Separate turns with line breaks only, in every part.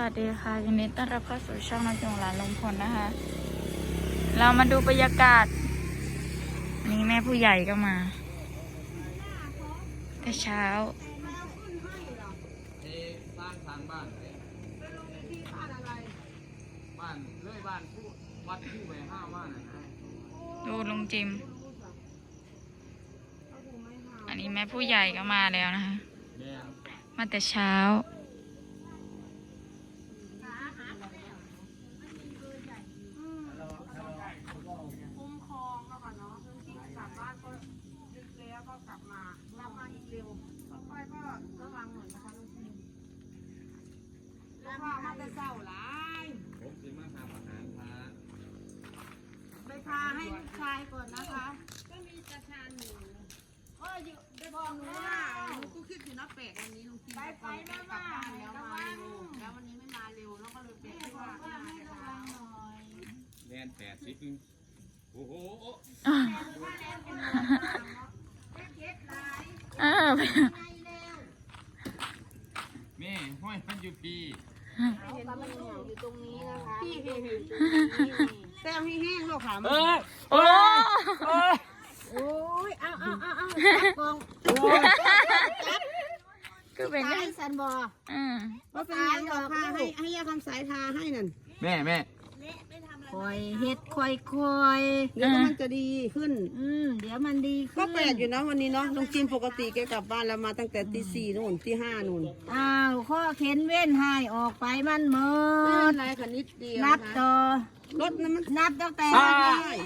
วัสดีค่ะยินดีต้อนรับเข้าสู่ช่องนักจงหลานลงพลนะคะ เรามาดูบรรยากาศ นี่แม่ผู้ใหญ่ก็มา แต่เช้า
เอสร้างทางบ้านบ้านเลื่อยบ้านผู้วัดผู้ไปห้าบ้านะ
ดูลุงจิม อันนี้แม่ผู้ใหญ่ก็มาแล้วนะคะ มาแต่เช้า
คุ้มครองแล้วค่ะเนาะจริงๆกลับบ้านก็ดึกแล้วก็กลับมากลับมาอีกเร็วต่อไปก็ระวังหน่อยนะคะลูกพี่แล้วก็มาแต่เศร้าหลาย
ผมสิมาทำอาหารทาน
ไปพาให้ลูก ชายก่อนนะคะ ก็มีตาชานหนูเอออยู่ไปบอกหนูว่าหนูก็คิดอยู่นะแปลกวันนี้ลุงจิมไปไปกลับบ้านแล้วมาเร็วแล้ววันนี้ไม่มาเร็วแล้วก็เลยแปลกที่ว่าไม่มาแต่เช้า
แดนแปดสิบนึงโอ้โห
อ้าว
แม่ห้อยมันอยู่พี่
อยู่ตรงนี้นะคะพี่พี่พี่ แซมให้แห้งลูกค่ะ
เอ้ย
โอ้
โอ้ยเอาเอาเอาเอากอง
คือเป็นไง
ให้สันบอ
อืม
ว่าเป็นยังดอกค่ะให้ให้ยาคำสายทาให้นั่น
แม่แม่
คอยเฮ็ดคอยคอย
เดี๋ยวมันจะดีขึ้น
อืมเดี๋ยวมันดีขึ้
ก็
น
แปลกอยู่นะวันนี้เนาะลุงจิมปกติแกกลับบ้านแล้วมาตั้งแต่ตีสี่นู่นตีห้านู่น
อ้าวข้อเข็นเว้นให้ออกไปมันเมิ
ไม่เป็
ด
นไรค่ะนิดเดียว
นับ
นะคะ
ต่อ
รถนั้นมัน
นับตั้งแต่วัน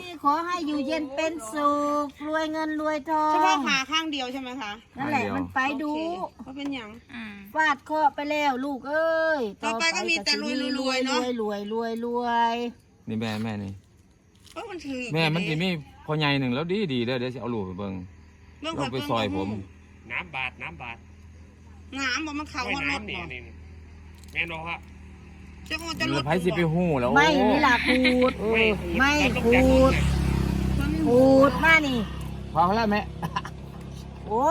นี้ขอให้อยู่เย็นเป็นสุขรวยเงินรวยทอง
เฉพาะขาข้างเดียวใช่ไหมคะ
นั่นแหละมันไปดู
โอเคก็เป็นอย่าง
อืม
ฟาดเคราะห์ไปแล้วลูกเอ้ย
ต่อไปก็มีแต่รวยๆรวยๆเนอะ
รวยรวยรวย
นี่แม่แม่นี่
ก็มันถือ
แม่มันจะมีพ่อใหญ่หนึ่งแล้วดีดีเด้อเดี๋ยวจะเอาลูกไปเบิ่ง
เรื่อง
ลองไปซอยผม
น้ำบาดน้ำบาด
น้ำบอกมันเข่า
ไม่
หัวรถ
น้ำนี่
บ่
นี่แม่นบอกว่า
จะก็จะ
เรื
ร
อ
ถ
ไผสิไปหู้แล้ว
ไม่นี่ล่ะขูด
ไม่
ไม่
ขู
ขูดขูดมานี่
พอแล้วแม่
โอ้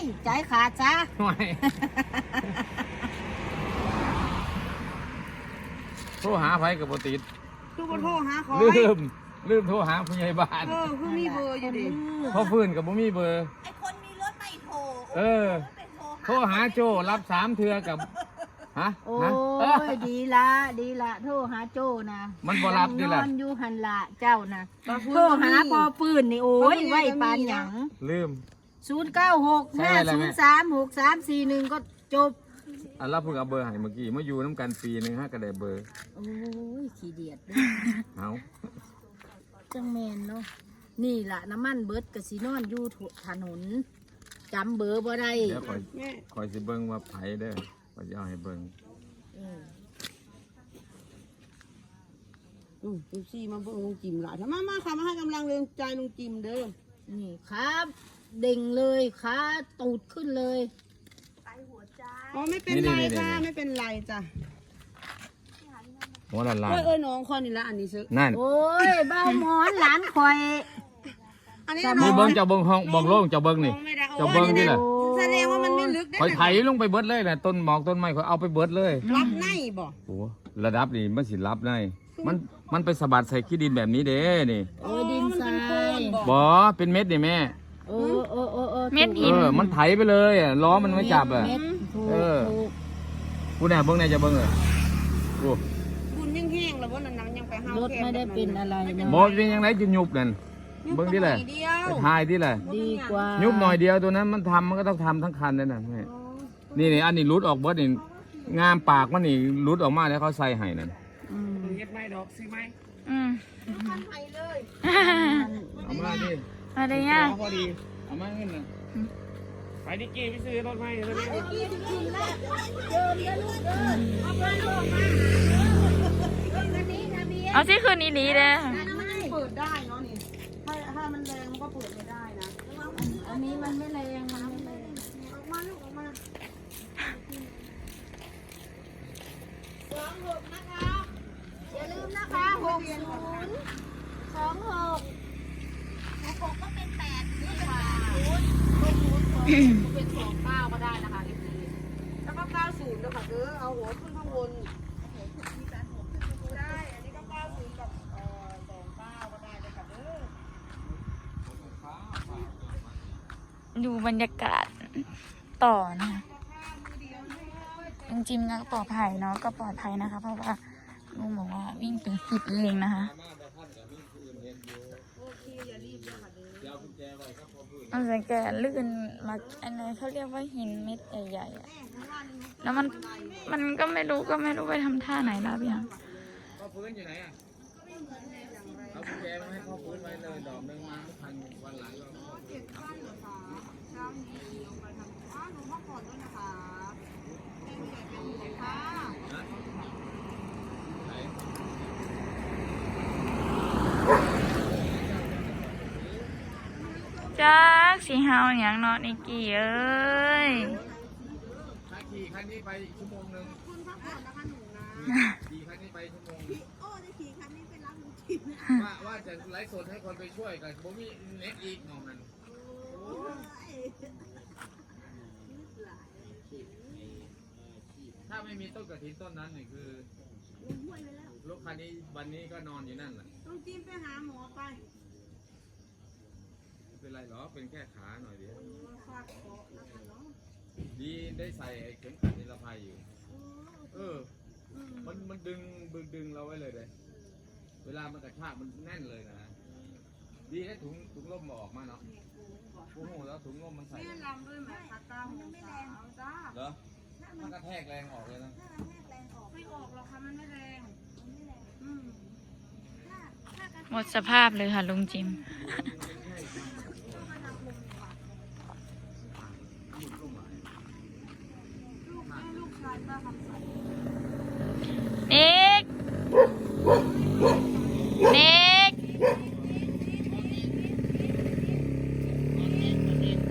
ย ใจขาดซะ
ไม่โทรหาไผกับปติด
คือบ่โทรหาขอ
ลืมลืมโทรหาผู้ใหญ่บ้าน
เออคือมีเบอร์อยู่ดิ
พอฟื้นกับบ่มีเบอร์
ไอคนมีรถไม่โทร
เออโทรหาโจรับสามเทือกับฮะ
โอ้
นะเออย
ดีละดีละโทรหาโจ้นะ
มันบ่รับนี่
น
ล่ะ
อนอยู่หันละเจ้านะโทรหาปอปืนนี่โอ้ยไว้ปานหยัง
ลืม
ศูนย์เก้าหก
ใช่
ห้า
อะไร
ศู
ไหม
นย์สามหกสามสี่หนึ่งก็จบ
อันรับเพิ่งเอาเบอร์ให้เมื่อกี้มาอยู่น้ำกันปีหนึงฮะก็ได้เบอร์
โอ้ยขี้เดียดเด้อ
เอา
จังแมนเนาะนี่ล่ะน้ำมันเบิดกะสินอนอยู่ถนนจำเบอร์บ่ได้
เดี๋ยวคอย
แม่
คอยสิเบิ่งว่าไผเด้อคอยจะเอาให้เบิ่ง
เออ
อืมลุงซีมาเบิ่งลุงจิมหลายถ้ามามาค่ะมาให้กำลังแรงใจลุงจิมเด้อ
นี่ครับ เด้งเลยขาตูดขึ้นเลย
อ๋อไม่เป็นไรค่ะไม่เป็นไรจ้ะ
หัวละลา
เอ้
น
ยเอ้ยน้องคนนี่ละอันนี้ซื้อ
นั่น
โอ้ยเบ้าหมอนหลานคอย
อันนี้
นี่เบิ่งเจ้าเบิ่งห้องเบิ่งโล่งเจ้าเบิ่งนี่
ไม่ได้
เจ้าเบิ่งนี่แหละ
แสดงว่ามันไม่ลึกได้
คอยไถลงไปเบิดเลยแหละต้นหมอกต้นไม้คอยเอาไปเบิดเลย
รับในบ่
โอ้ระดับนี่มันสิรับได้มันมันไปสะบัดใส่ขี้ดินแบบนี้เด้นี่
โอ้ยดินทราย
บ่เป็นเม็ดนี่แม่
โอ้โอ้โอ้โอ้
เม็ด
เอ
หิน
อมันไถไปเลยอะล้อมันไม่จับอะ
เม็ด ถูก
เออ
ถูก
กูแน่เบิ่งแน่จะเบิ่งเออโอ้
คุณยังแห้งแล้วว่านั่นยังไปห้าว
รถไม่ได้เป็นอะไรนะ
บ่เป็นยังไงจะยุบนั่น เบิ่งดิแหละ
เดียว
ไปทายดิแหละ
ดีกว่า
ยุบหน่อยเดียวตัวนั้นมันทำมันก็ต้องทำทั้งคันนั่นน่ะแม่นี่นี่อันนี้รุดออกเบิดนี่งามปากมันนี่รุดออกมาแล้วเขาใส่ให้นั่น
อืม
เฮ็ดไหมดอกซื้อไหม
อืม
เอามาดิ
อะไรเนี่ย
พอดีเอามาเงินน่ะ
ไปดิกี้ไปซื้อรถไหมเลย
เอาสิคืนนี้ดีเลย
เปิดได้เนาะนี่ ถ้าถ้ามันแรงมันก็เปิดไม่ได้นะ
อันนี้มันไม่แรงมันไม่แรง
ออกมาลูกออกมา
อย่าลืมนะคะหกศูนย์สองหกหกก็เป็นแปดนี่กว่าศูนย์หกศูนย์สอง เป็นสองเก้าก็ได้นะคะ
แล้วก็เก้าศูนย์เด้อค่ะเด้อเอาหัวขึ้นข้างบ
คน
ได้ อันนี้ก็เก้าศูนย์กับเอ่อสองเก้าก็ได้เลยค่ะเด้อ
ดูบรรยากาศต่อนะคะจริงๆก็ปลอดภัยเนาะก็ปลอดภัยนะคะ เพราะว่าลุงบอกว่าวิ่งเป็นสิบเองนะคะ มันสังเกตลื่นมาอันนี้เขาเรียกว่าหินเม็ดใหญ่ๆอะแล้วมันมันก็ไม่รู้ก็ไม่รู้ไปทำท่าไหนแล้วพี่ยัง
พ่อฟื้นอยู่ไหนอะเอากุญแจมาให้พ่อฟื้นไว้เลยดอกหนึงมาไม่ทันวันหลังเรา
เจ็ดท่านเหรอคะเช้านี้ลงไปทำอ้าวหนูพักผ่อนด้วยนะคะแม่ผู้ใหญ่เป็นห่วงค่ะ
ไหน
จัก สีเฮาอย่างเนาะนิกกี้เอ้ย
ถ้าขี่คันนี้ไปชั่วโมงหนึ่ง
คุณพักผ่อนนะคะหนูนะ
ขี่คันนี้ไปชั่วโมงหนึ่ง
โอ้จะขี่คันนี้ไปรับหนูกิน
ว่าว่าจะไลฟ์สดให้คนไปช่วยกันผมมีเน็ตอีกมองนั้นถ้าไม่มีต้นกระถินต้นนั้นนี่คือรถคันนี้วันนี้ก็นอนอยู่นั่นแหละ
ต้องจิ้มไปหาหมอไป
เป็นไรหรอกเป็นแค่ขาหน่อยเดียว
ฝากขอนะคะเนาะ
ดีได้ใส่ไอ้เข็มขัดนิรภัยอยู่ เออ มันมันดึงดึงดึงเราไว้เลยเลย เวลามันกระชากมันแน่นเลยนะ ดีให้ถุงถุงลมมาออกมาเนาะโอ้โหแล้วถุงลมมันใส่
แม่ลำด้วยไหมคะเก้าโมงเช้าจ้า
เหรอมันกระแทกแรงออกเลยนะ
ไม่ออกหรอกค่ะมันไม่แรงอืม
หมดสภาพเลยค่ะลุงจิม
ลูกแม่ลูกชายป้าคำใส
นิก นิก นิ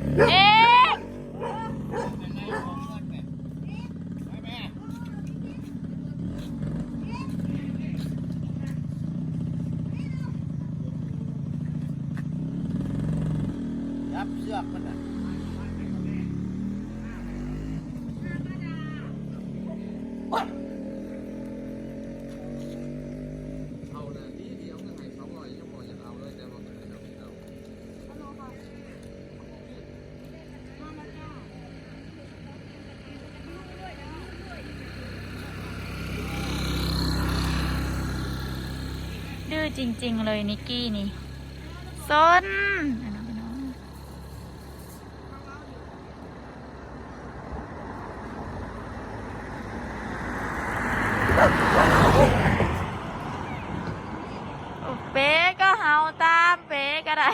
กั
บเสือกมันอะ
เอาเลยดีเดียวก็ให้สองร้อยชั่วโมงยังเอาเลยแต่ว่าไม่เอาไม่เอา
ฮัลโหลค่ะมามาจ้า
ดื้อจริง ๆ เลยนิกกี้นี่ซนเอานะพี่น้องโอ้เป๊ะก็เห่าตามเป๊ะก็ ได้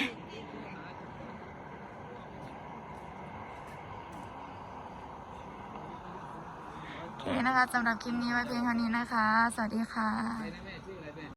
โอเคนะคะสำหรับคลิปนี้ไว้เพียงเท่านี้นะคะ สวัสดีค่ะ